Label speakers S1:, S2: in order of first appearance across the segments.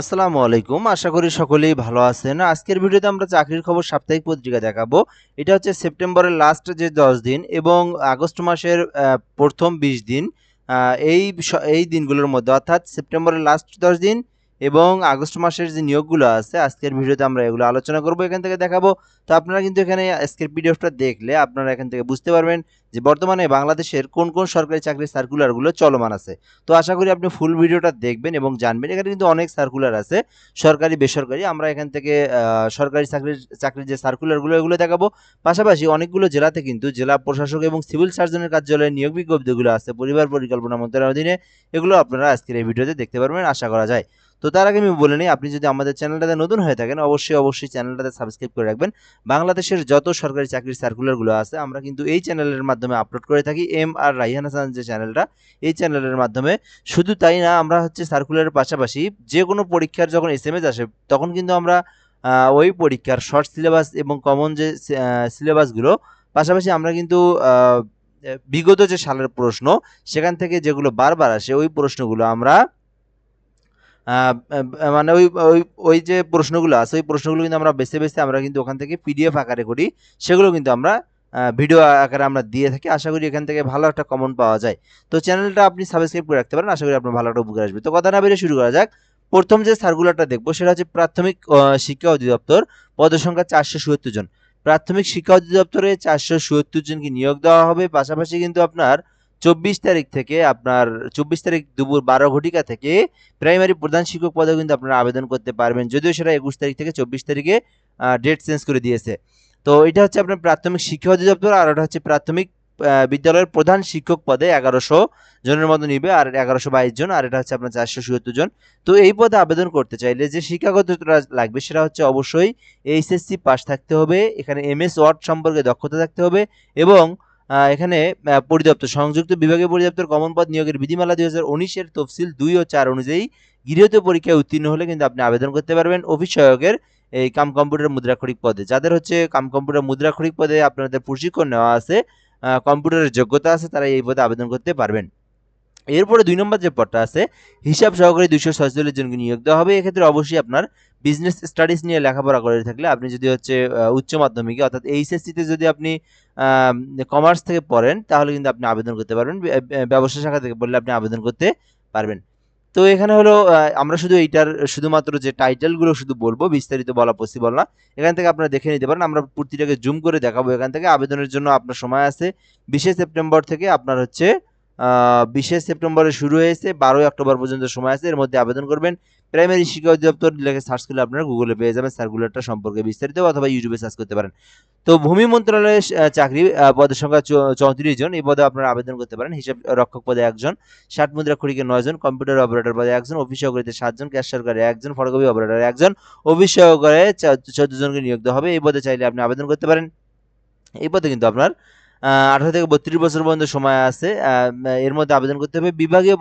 S1: আসসালামু আলাইকুম। আশা করি সকলেই ভালো আছেন। আজকের ভিডিওতে আমরা চাকরির খবর সাপ্তাহিক পত্রিকা দেখাবো। এটা হচ্ছে সেপ্টেম্বরের লাস্ট যে দশ দিন এবং আগস্ট মাসের প্রথম বিশ দিন এই এই দিনগুলোর মধ্যে অর্থাৎ সেপ্টেম্বরের লাস্ট দশ দিন এবং আগস্ট মাসের যে নিয়োগগুলো আছে, আজকের ভিডিওতে আমরা এগুলো আলোচনা করব, এখান থেকে দেখাবো। তো আপনারা কিন্তু এখানে আজকের পিডিএফটা দেখলে আপনারা এখান থেকে বুঝতে পারবেন যে বর্তমানে বাংলাদেশের কোন কোন সরকারি চাকরির সার্কুলারগুলো চলমান আছে। তো আশা করি আপনি ফুল ভিডিওটা দেখবেন এবং জানবেন। এখানে কিন্তু অনেক সার্কুলার আছে, সরকারি, বেসরকারি। আমরা এখান থেকে সরকারি চাকরির চাকরির যে সার্কুলারগুলো এগুলো দেখাবো। পাশাপাশি অনেকগুলো জেলাতে কিন্তু জেলা প্রশাসক এবং সিভিল সার্জনের কার্যালয়ে নিয়োগ বিজ্ঞপ্তিগুলো আছে, পরিবার পরিকল্পনা মন্ত্রণালয়ের অধীনে। এগুলো আপনারা আজকের এই ভিডিওতে দেখতে পারবেন, আশা করা যায়। তো তার আগে আমি বলে নিই, আপনি যদি আমাদের চ্যানেলটাতে নতুন হয়ে থাকেন, অবশ্যই অবশ্যই চ্যানেলটাতে সাবস্ক্রাইব করে রাখবেন। বাংলাদেশের যত সরকারি চাকরির সার্কুলারগুলো আছে, আমরা কিন্তু এই চ্যানেলের মাধ্যমে আপলোড করে থাকি। এম আর রাইহান হাসান যে চ্যানেলটা, এই চ্যানেলের মাধ্যমে। শুধু তাই না, আমরা হচ্ছে সার্কুলারের পাশাপাশি যে কোনো পরীক্ষার যখন এস আসে, তখন কিন্তু আমরা ওই পরীক্ষার শর্ট সিলেবাস এবং কমন যে সিলেবাসগুলো পাশাপাশি আমরা কিন্তু বিগত যে সালের প্রশ্ন, সেখান থেকে যেগুলো বারবার আসে, ওই প্রশ্নগুলো আমরা মানে ওই ওই ওই যে প্রশ্নগুলো আছে, ওই প্রশ্নগুলো কিন্তু আমরা বেছে বেছে আমরা কিন্তু ওখান থেকে পিডিএফ আকারে করি। সেগুলো কিন্তু আমরা ভিডিও আকারে আমরা দিয়ে থাকি। আশা করি এখান থেকে ভালো একটা কমন পাওয়া যায়। তো চ্যানেলটা আপনি সাবস্ক্রাইব করে রাখতে পারেন। আশা করি আপনার ভালো একটা উপকার আসবে। তো কথা না বেরিয়ে শুরু করা যাক। প্রথম যে সার্কুলারটা দেখব, সেটা হচ্ছে প্রাথমিক শিক্ষা অধিদপ্তর। পদের সংখ্যা চারশো চুয়াত্তর জন। প্রাথমিক শিক্ষা অধিদপ্তরে চারশো চুয়াত্তর জনকে নিয়োগ দেওয়া হবে। পাশাপাশি কিন্তু আপনার চব্বিশ তারিখ থেকে আপনার, চব্বিশ তারিখ দুপুর বারো ঘটিকা থেকে প্রাইমারি প্রধান শিক্ষক পদে কিন্তু আপনারা আবেদন করতে পারবেন। যদিও সেটা একুশ তারিখ থেকে চব্বিশ তারিখে ডেট চেঞ্জ করে দিয়েছে। তো এটা হচ্ছে আপনার প্রাথমিক শিক্ষা অধিদপ্তর আর ওটা হচ্ছে প্রাথমিক বিদ্যালয়ের প্রধান শিক্ষক পদে এগারোশো জনের মতো নিবে আর এগারোশো বাইশ জন আর এটা হচ্ছে আপনার চারশো চুয়াত্তর জন। তো এই পদে আবেদন করতে চাইলে যে শিক্ষাগতটা লাগবে সেটা হচ্ছে অবশ্যই এইচএসসি পাস থাকতে হবে, এখানে এমএস ওয়ার্ড সম্পর্কে দক্ষতা থাকতে হবে এবং এখানে পরিদপ্তর, সংযুক্ত বিভাগীয় পরিদপ্তর কমন পদ নিয়োগের বিধিমালা দুই হাজার উনিশের তফসিল দুই ও চার অনুযায়ী গৃহীত পরীক্ষায় উত্তীর্ণ হলে কিন্তু আপনি আবেদন করতে পারবেন অফিস সহায়কের এই কাম কম্পিউটার মুদ্রাক্ষরিক পদে। যাদের হচ্ছে কাম কম্পিউটার মুদ্রাক্ষরিক পদে আপনাদের প্রশিক্ষণ নেওয়া আছে কম্পিউটারের যোগ্যতা আছে, তারা এই পদে আবেদন করতে পারবেন। এরপরে দুই নম্বর যে পদটা আছে, হিসাব সহকারী দুইশো ছয়চল্লিশ জনকে নিয়োগ দেওয়া হবে। এক্ষেত্রে অবশ্যই আপনার বিজনেস স্টাডিজ নিয়ে লেখাপড়া করে থাকলে আপনি যদি হচ্ছে উচ্চ মাধ্যমিকে, অর্থাৎ এইচএসসিতে যদি আপনি কমার্স থেকে পড়েন, তাহলে কিন্তু আপনি আবেদন করতে পারবেন। ব্যবসা শাখা থেকে পড়লে আপনি আবেদন করতে পারবেন। তো এখানে হলো আমরা শুধু এইটার, শুধুমাত্র যে টাইটেলগুলো শুধু বলব, বিস্তারিত বলা পসিবল না। এখান থেকে আপনারা দেখে নিতে পারেন, আমরা প্রতিটাকে জুম করে দেখাবো এখান থেকে। আবেদনের জন্য আপনার সময় আছে। বিশে সেপ্টেম্বর থেকে আপনার হচ্ছে বিশে সেপ্টেম্বরে শুরু হয়েছে, বারোই অক্টোবর পর্যন্ত সময় আছে, এর মধ্যে আবেদন করবেন। প্রাইমারি শিক্ষা অধিদপ্তর লিখে সার্চ করলে আপনারা গুগলে পেয়ে যাবেন সার্কুলারটা সম্পর্কে বিস্তারিত অথবা ইউটিউবে সার্চ করতে পারেন। তো ভূমি মন্ত্রণালয়ের চাকরি পদের সংখ্যা চৌত্রিশ জন। এই পদে আপনারা আবেদন করতে পারেন। হিসাব রক্ষক পদে একজন, ষাট মুদ্রা খড়িকে নয় জন কম্পিউটার অপারেটর পদে একজন অফিস সহকারীতে সাতজন ক্যাশ সহকারী একজন ফটোকপি অপারেটর একজন অফিস সহকারে চোদ্দ জনকে নিয়োগ হবে। এই পদে চাইলে আপনি আবেদন করতে পারেন। এই পদে কিন্তু আপনার আঠারো থেকে বত্রিশ বছর পর্যন্ত সময় আছে। এর মধ্যে আবেদন করতে হবে বিভাগীয়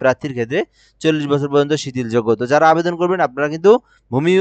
S1: প্রার্থীর ক্ষেত্রে চল্লিশ বছর পর্যন্ত শিথিলযোগ্য তো যারা আবেদন করবেন, আপনারা কিন্তু ভূমি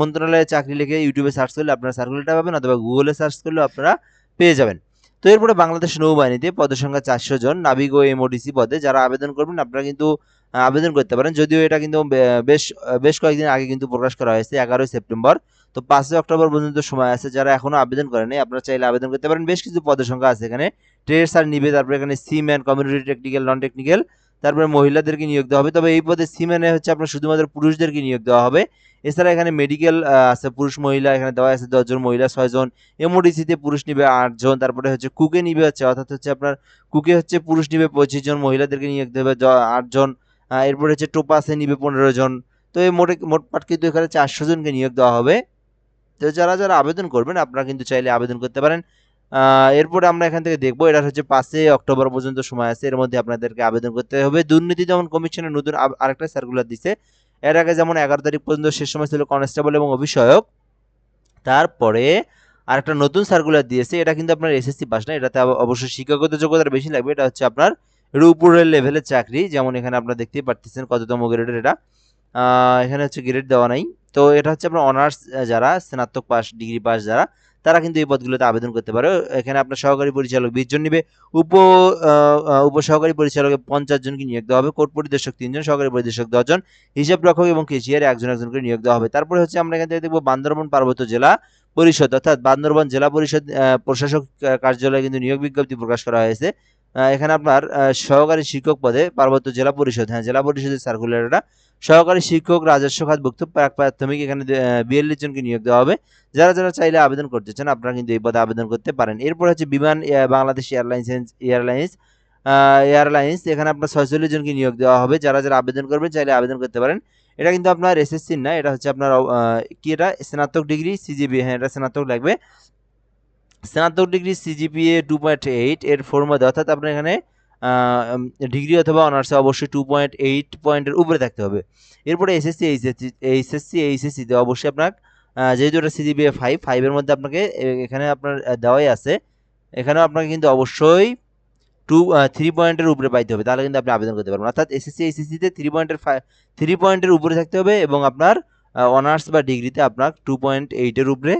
S1: মন্ত্রণালয়ে চাকরি লিখে ইউটিউবে সার্চ করলে আপনারা সার্কুলারটা পাবেন অথবা গুগলে সার্চ করলে আপনারা পেয়ে যাবেন। তো এরপরে বাংলাদেশ নৌবাহিনীতে পদের সংখ্যা চারশো জন নাবিক ও এমওডিসি পদে যারা আবেদন করবেন, আপনারা কিন্তু আবেদন করতে পারেন। যদিও এটা কিন্তু বেশ বেশ কয়েকদিন আগে কিন্তু প্রকাশ করা হয়েছে, এগারোই সেপ্টেম্বর। তো পাঁচই অক্টোবর পর্যন্ত সময় আছে, যারা এখনও আবেদন করেনি, আপনারা চাইলে আবেদন করতে পারেন। বেশ কিছু পদের সংখ্যা আছে এখানে। ট্রেডস আর নিবে তারপরে এখানে seaman community technical non technical তারপরে মহিলাদেরকে নিয়োগ দেওয়া হবে। তবে এই পদে সিম্যানে হচ্ছে আপনার শুধুমাত্র পুরুষদেরকে নিয়োগ দেওয়া হবে। এছাড়া এখানে মেডিকেল আছে পুরুষ মহিলা, এখানে দেওয়া আছে দশজন মহিলা, ছয়জন। এমওডিসিতে পুরুষ নিবে আটজন, তারপরে হচ্ছে কুকে নিবে হচ্ছে, অর্থাৎ হচ্ছে আপনার কুকে হচ্ছে পুরুষ নিবে পঁচিশ জন মহিলাদেরকে নিয়োগ দেবে আটজন। এরপরে হচ্ছে টোপাসে নিবে পনেরো জন তো এই মোটে মোটপাট কিন্তু এখানে চারশো জনকে নিয়োগ দেওয়া হবে। তো যারা যারা আবেদন করবেন, আপনারা কিন্তু চাইলে আবেদন করতে পারেন। এরপরে আমরা এখান থেকে দেখব, এটা হচ্ছে পাঁচই অক্টোবর পর্যন্ত সময় আছে, এর মধ্যে আপনাদেরকে আবেদন করতে হবে। দুর্নীতি দমন কমিশনের নতুন আরেকটা সার্কুলার দিছে। এর আগে যেমন এগারো তারিখ পর্যন্ত শেষ সময় ছিল কনস্টেবল এবং অভিষয়ক তারপরে আরেকটা নতুন সার্কুলার দিয়েছে, এটা কিন্তু আপনার এসএসসি পাস না, এটাতে অবশ্যই শিক্ষাগত যোগ্যতা বেশি লাগবে, এটা হচ্ছে আপনার এর উপরের লেভেলের চাকরি, যেমন এখানে আপনারা দেখতেই পারতেছেন কততম গ্রেডের এটা। এখানে হচ্ছে গ্রেড দেওয়া নাই। তো এটা হচ্ছে আপনার অনার্স যারা, স্নাতক পাস ডিগ্রি পাস যারা, তারা কিন্তু এই পদগুলোতে আবেদন করতে পারে। এখানে আপনার সহকারী পরিচালক বিশ জন নিবে। উপ উপসহকারী পরিচালকে পঞ্চাশ জনকে নিয়োগ দেওয়া হবে। কোর্ট পরিদর্শক তিনজন, সহকারী পরিদর্শক দশজন। হিসাব রক্ষক এবং কেশিয়ার একজন একজন করে নিয়োগ দেওয়া হবে। তারপরে হচ্ছে আমরা এখান থেকে দেখব বান্দরবন পার্বত্য জেলা পরিষদ, অর্থাৎ বান্দরবন জেলা পরিষদ প্রশাসক কার্যালয়ে কিন্তু নিয়োগ বিজ্ঞপ্তি প্রকাশ করা হয়েছে। এখানে আপনার সহকারী শিক্ষক পদে পার্বত্য জেলা পরিষদ হ্যাঁ জেলা পরিষদের সার্কুলার এটা সহকারী শিক্ষক, রাজস্ব খাতভুক্ত প্রাক প্রাথমিক এখানে বিয়াল্লিশ জনকে নিয়োগ দেওয়া হবে। যারা যারা চাইলে আবেদন করতে চান, আপনারা কিন্তু এই পদে আবেদন করতে পারেন। এরপর হচ্ছে বিমান বাংলাদেশ এয়ারলাইন্স এয়ারলাইন্স এয়ারলাইন্স, এখানে আপনার ছয়চল্লিশ জনকে নিয়োগ দেওয়া হবে। যারা যারা আবেদন করবেন, চাইলে আবেদন করতে পারেন। এটা কিন্তু আপনার এসএসসির না, এটা হচ্ছে আপনার কি এটা? স্নাতক ডিগ্রি সিজিবি হ্যাঁ এটা স্নাতক লাগবে। স্নাতক degree CGPA two point eight এর ফোর মধ্যে অর্থাৎ আপনার এখানে ডিগ্রি অথবা অনার্সে অবশ্যই টু পয়েন্ট এইট পয়েন্টের উপরে থাকতে হবে। এরপরে এসএসসি এইচএসসি এইচএসসি এইচএসসিতে অবশ্যই আপনার যেহেতু এটা সিজিপিএ ফাইভ ফাইভের মধ্যে আপনাকে এখানে আপনার দেওয়াই আছে। এখানেও আপনাকে কিন্তু অবশ্যই টু থ্রি পয়েন্টের উপরে পাইতে হবে। তাহলে কিন্তু আপনি আবেদন করতে পারবেন। অর্থাৎ এসএসসি এইচএসসিতে থ্রি পয়েন্টের থ্রি পয়েন্টের উপরে থাকতে হবে এবং আপনার অনার্স বা ডিগ্রিতে আপনার টু পয়েন্ট এইটের উপরে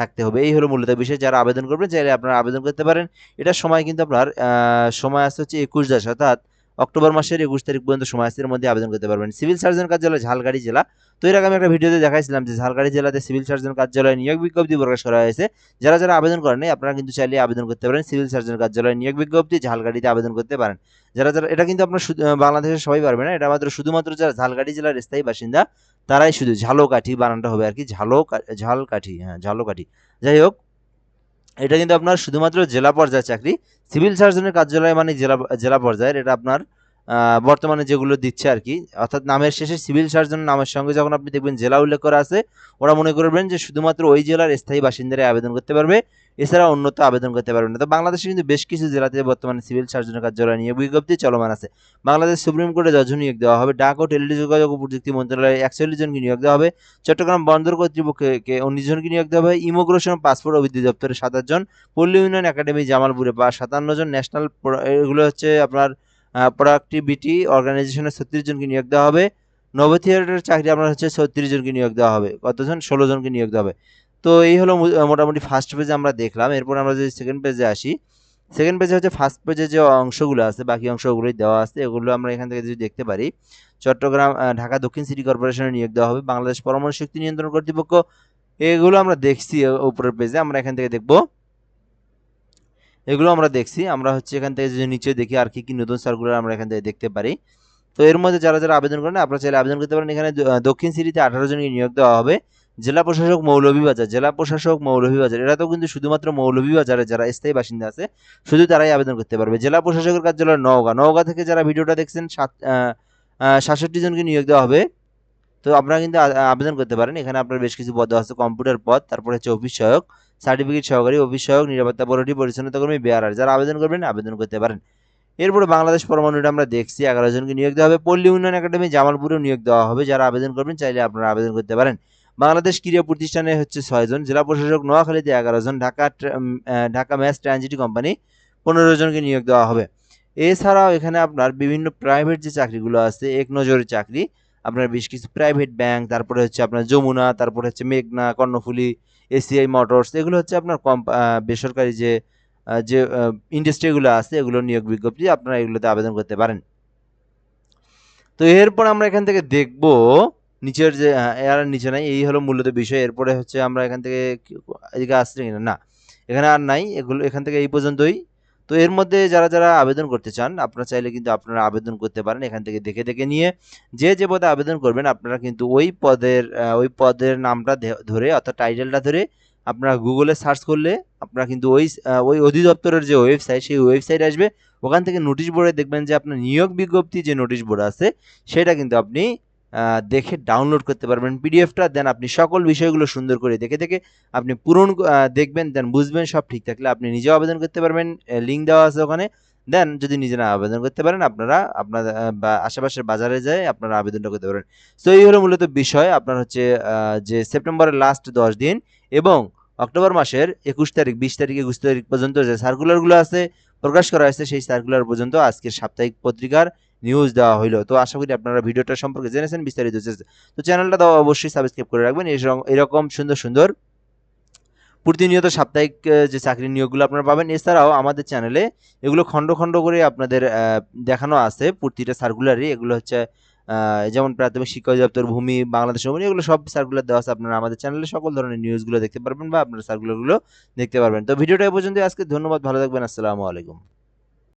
S1: থাকতে হবে। এই হলো মূলত বিষয়। যারা আবেদন করবেন, চাইলে আপনারা আবেদন করতে পারেন। এটার সময় কিন্তু আপনার সময় আসছে হচ্ছে একুশ দাস অর্থাৎ অক্টোবর মাসের একুশ তারিখ পর্যন্ত সময় আসছে এর মধ্যে আবেদন করতে পারবেন। সিভিল সার্জন কার্যালয় ঝালগাড়ি জেলা। তো এর আগে আমি একটা ভিডিওতে দেখাইছিলাম যে ঝালগাড়ি জেলাতে সিভিল সার্জন কার্যালয় নিয়োগ বিজ্ঞপ্তি প্রকাশ করা হয়েছে। যারা যারা আবেদন করেন আপনারা কিন্তু চাইলে আবেদন করতে পারেন। সিভিল সার্জন কার্যালয় নিয়োগ বিজ্ঞপ্তি ঝালগাড়িতে আবেদন করতে পারেন। যারা যারা, এটা কিন্তু আপনার বাংলাদেশের সবাই পারবে না। এটা মাত্র শুধুমাত্র যারা ঝালগাড়ি জেলার স্থায়ী বাসিন্দা তারাই শুধু ঝালো কাঠি বানানটা হবে আর কি, ঝালো ঝাল কাঠি হ্যাঁ ঝালো কাঠি। যাই হোক, এটা কিন্তু আপনার শুধুমাত্র জেলা পর্যায়ের চাকরি। সিভিল সার্জনের কার্যালয় মানে জেলা জেলা পর্যায়ের, এটা আপনার বর্তমানে যেগুলো দিচ্ছে আর কি অর্থাৎ নামের শেষে সিভিল সার্জন নামের সঙ্গে যখন আপনি দেখবেন জেলা উল্লেখ করা আছে, ওরা মনে করবেন যে শুধুমাত্র ওই জেলার স্থায়ী বাসিন্দারাই আবেদন করতে পারবে। এছাড়া অন্যত আবেদন করতে পারবেন না। তো বাংলাদেশে কিন্তু বেশ কিছু জেলাতে বর্তমানে সিভিল সার্জনের কার্যালয় নিয়ে বিজ্ঞপ্তি চলমান আছে। বাংলাদেশ সুপ্রিম কোর্টে জজ নিয়োগ দেওয়া হবে। ডাক ও টেলিযোগাযোগ ও প্রযুক্তি মন্ত্রণালয়ে একচল্লিশ জনকে নিয়োগ দেওয়া হবে। চট্টগ্রাম বন্দর কর্তৃপক্ষকে উনিশ জনকে নিয়োগ দেওয়া হবে। ইমিগ্রেশন পাসপোর্ট অভিধি দপ্তরে সাতাশ জন। পল্লী উন্নয়ন একাডেমি জামালপুরে বা সাতান্ন জন। ন্যাশনাল এগুলো হচ্ছে আপনার প্রোডাক্টিভিটি অর্গানাইজেশনের ছত্রিশ জনকে নিয়োগ দেওয়া হবে। নব থিয়েটারের চাকরি আপনার হচ্ছে ছত্রিশ জনকে নিয়োগ দেওয়া হবে। কতজন? ষোলো জনকে নিয়োগ দেওয়া হবে। তো এই হলো মোটামুটি ফার্স্ট পেজে আমরা দেখলাম। এরপর আমরা যদি সেকেন্ড পেজে আসি সেকেন্ড পেজে হচ্ছে ফার্স্ট পেজে যে অংশগুলো আছে, বাকি অংশগুলোই দেওয়া আছে, এগুলো আমরা এখান থেকে যদি দেখতে পারি, চট্টগ্রাম ঢাকা দক্ষিণ সিটি কর্পোরেশনের নিয়োগ দেওয়া হবে, বাংলাদেশ পরমাণু শক্তি নিয়ন্ত্রণ কর্তৃপক্ষ। এগুলো আমরা দেখছি উপরের পেজে আমরা এখান থেকে দেখব। এগুলো আমরা দেখছি, আমরা হচ্ছে এখান থেকে যদি নিচে দেখি, আর কি কি নতুন সার্কুলার আমরা এখান থেকে দেখতে পারি। তো এর মধ্যে যারা যারা আবেদন করেন, আপনারা চাইলে আবেদন করতে পারেন। এখানে দক্ষিণ সিটিতে আঠারো জনকে নিয়োগ দেওয়া হবে। জেলা প্রশাসক মৌলভীবাজার জেলা প্রশাসক মৌলভীবাজার এরা তো কিন্তু শুধুমাত্র মৌলভীবাজারে যারা স্থায়ী বাসিন্দা আছে, শুধু তারাই আবেদন করতে পারবে। জেলা প্রশাসকের কার্যালয় নওগাঁ নওগাঁ থেকে যারা ভিডিওটা দেখছেন, সাত সাতষট্টি জনকে নিয়োগ দেওয়া হবে। তো আপনারা কিন্তু আবেদন করতে পারেন। এখানে আপনার বেশ কিছু পদ আছে, কম্পিউটার পদ, তারপরে হচ্ছে অফিস সহায়ক সার্টিফিকেট সহকারী, অফিস সহায়ক নিরাপত্তা পরিটি পরিচ্ছন্নতা কর্মী, বেয়ারার। যারা আবেদন করবেন, আবেদন করতে পারেন। এরপরে বাংলাদেশ পরমাণুটা আমরা দেখছি, এগারো জনকে নিয়োগ দেওয়া হবে। পল্লী উন্নয়ন একাডেমি, জামালপুরেও নিয়োগ দেওয়া হবে। যারা আবেদন করবেন, চাইলে আপনারা আবেদন করতে পারেন। বাংলাদেশ ক্রীড়া প্রতিষ্ঠানে হচ্ছে ছয়জন জেলা প্রশাসক নোয়াখালীতে এগারো জন, Dhaka Dhaka mass transit company পনেরো জনকে নিয়োগ দেওয়া হবে। এছাড়াও এখানে আপনার বিভিন্ন প্রাইভেট যে চাকরিগুলো আছে, এক নজরের চাকরি, আপনার বেশ কিছু প্রাইভেট ব্যাংক তারপরে হচ্ছে আপনার যমুনা, তারপরে হচ্ছে মেঘনা, কর্ণফুলি এসিআই মোটরস এগুলো হচ্ছে আপনার কম বেসরকারি যে যে ইন্ডাস্ট্রিগুলো আছে, এগুলো নিয়োগ বিজ্ঞপ্তি আপনারা এগুলোতে আবেদন করতে পারেন। তো এরপর আমরা এখান থেকে দেখব নিচের যে এর নিচে নাই, এই হলো মূলত বিষয়। এরপরে হচ্ছে আমরা এখান থেকে এদিকে আসছে কিনা? না, এখানে আর নাই। এগুলো, এখান থেকে এই পর্যন্তই। তো এর মধ্যে যারা যারা আবেদন করতে চান, আপনারা চাইলে কিন্তু আপনারা আবেদন করতে পারেন এখান থেকে দেখে দেখে নিয়ে। যে যে পদে আবেদন করবেন, আপনারা কিন্তু ওই পদের ওই পদের নামটা ধরে অর্থাৎ টাইটেলটা ধরে আপনারা গুগলে সার্চ করলে আপনারা কিন্তু ওই ওই অধিদপ্তরের যে ওয়েবসাইট, সেই ওয়েবসাইট আসবে। ওখান থেকে নোটিশ বোর্ডে দেখবেন যে আপনার নিয়োগ বিজ্ঞপ্তি যে নোটিশ বোর্ড আছে, সেটা কিন্তু আপনি দেখে ডাউনলোড করতে পারবেন পিডিএফটা দেন আপনি সকল বিষয়গুলো সুন্দর করে দেখে দেখে আপনি পূরণ দেখবেন দেন বুঝবেন সব ঠিক থাকলে আপনি নিজেও আবেদন করতে পারবেন লিঙ্ক দেওয়া আছে ওখানে। দেন যদি নিজে না আবেদন করতে পারেন, আপনারা, আপনার আশেপাশের বাজারে যায় আপনারা আবেদনটা করতে পারেন তো এই হলো মূলত বিষয়, আপনার হচ্ছে যে সেপ্টেম্বরের লাস্ট দশ দিন এবং অক্টোবর মাসের একুশ তারিখ, বিশ তারিখ, একুশ তারিখ পর্যন্ত যে সার্কুলারগুলো আছে, প্রকাশ করা হয়েছে, সেই সার্কুলার পর্যন্ত আজকের সাপ্তাহিক পত্রিকার নিউজ দেওয়া হইল। তো আশা করি আপনারা ভিডিওটা সম্পর্কে জেনেছেন, বিস্তারিত তো চ্যানেলটা দাও অবশ্যই সাবস্ক্রাইব করে রাখবেন। এরকম সুন্দর সুন্দর প্রতিনিয়ত সাপ্তাহিক যে চাকরির নিয়োগগুলো আপনারা পাবেন, এছাড়াও আমাদের চ্যানেলে এগুলো খণ্ড খণ্ড করে আপনাদের দেখানো আছে। প্রতিটা সার্কুলারই এগুলো হচ্ছে যেমন প্রাথমিক শিক্ষা অধিদপ্তর, ভূমি, বাংলাদেশ ভূমি, এগুলো সব সার্কুলার দেওয়া আছে। আপনারা আমাদের চ্যানেলে সকল ধরনের নিউজগুলো দেখতে পারবেন বা আপনারা সার্কুলারগুলো দেখতে পারবেন। তো ভিডিওটা এ পর্যন্ত আজকে ধন্যবাদ। ভালো থাকবেন। আসসালামু আলাইকুম।